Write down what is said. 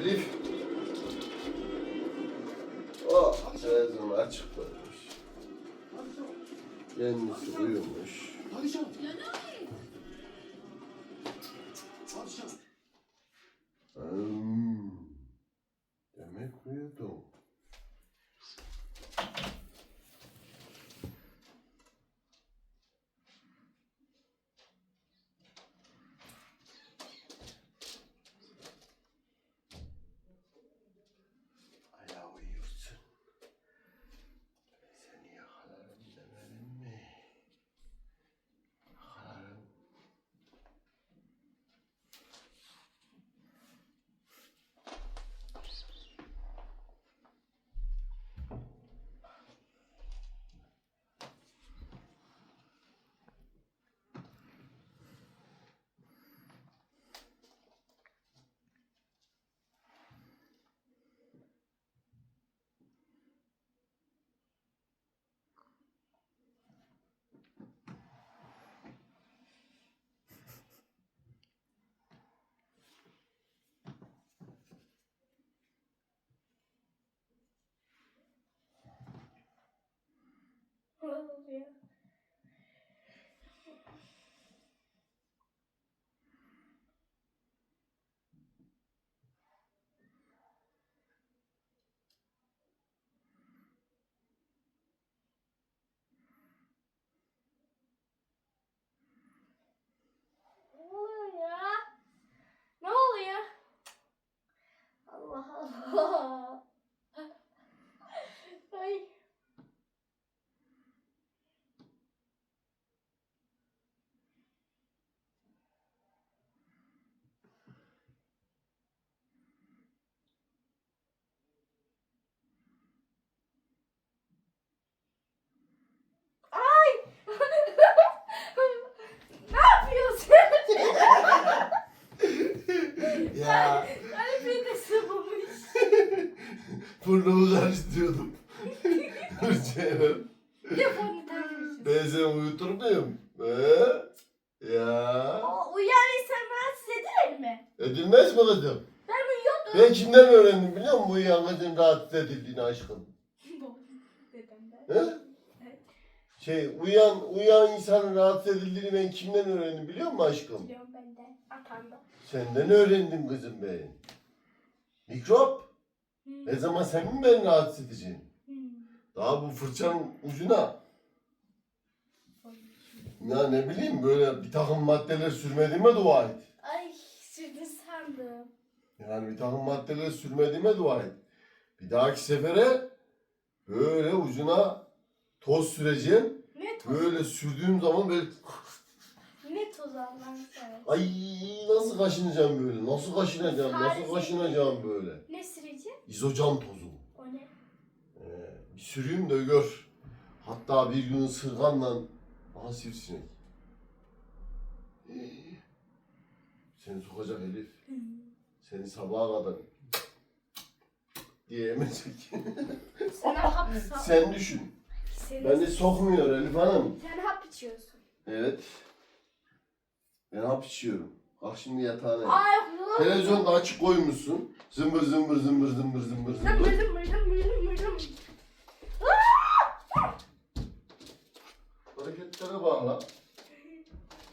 Elif. O televizyon açık koymuş. Kendisi uyumuş. Burnumu karıştırıyordum. Ceylan. Telefonu takmışsın. Ben seni uyutur muyum? He? Ya. O insan rahatsız edilir mi? Edilmez mi kızım? Ben uyuyordum. Ben kimden öğrendim biliyor musun bu yangının rahatsız edildiğini aşkım? Dedemden. He? Şey uyan uyan insanın rahatsız edildiğini ben kimden öğrendim biliyor musun aşkım? Biliyorum ben de. Atamda. Senden öğrendim kızım ben. Mikrop. Hmm. Ne zaman sen mi beni rahatsız edeceksin? Hmm. Daha bu fırçanın ucuna ya ne bileyim böyle bir takım maddeler sürmediğime dua et. Ay sürdü sandım. Yani bir takım maddeler sürmediğime dua et. Bir dahaki sefere böyle ucuna toz süreceğim. Ne toz? Böyle sürdüğüm zaman böyle Ne toz Allah'ını ay nasıl kaşınacağım böyle? Nasıl kaşınacağım? Nasıl Sadece- kaşınacağım böyle? Ne? İzocam tozu. O ne? Ee, bir süreyim de gör. Hatta bir gün ısırganla aha sivrisinek. Ee, Seni sokacak Elif. Seni sabaha kadar diye emecek. Sana hap. Sen düşün. Sen, Beni sokmuyor Elif Hanım. sen hap içiyorsun. Evet. Ben hap içiyorum. Kalk şimdi yatağına. yat. Ay yok. Televizyonu da açık koymuşsun. Zımbır zımbır zımbır Zımbır zımbır. zımbır zımbır zımbır zımbır.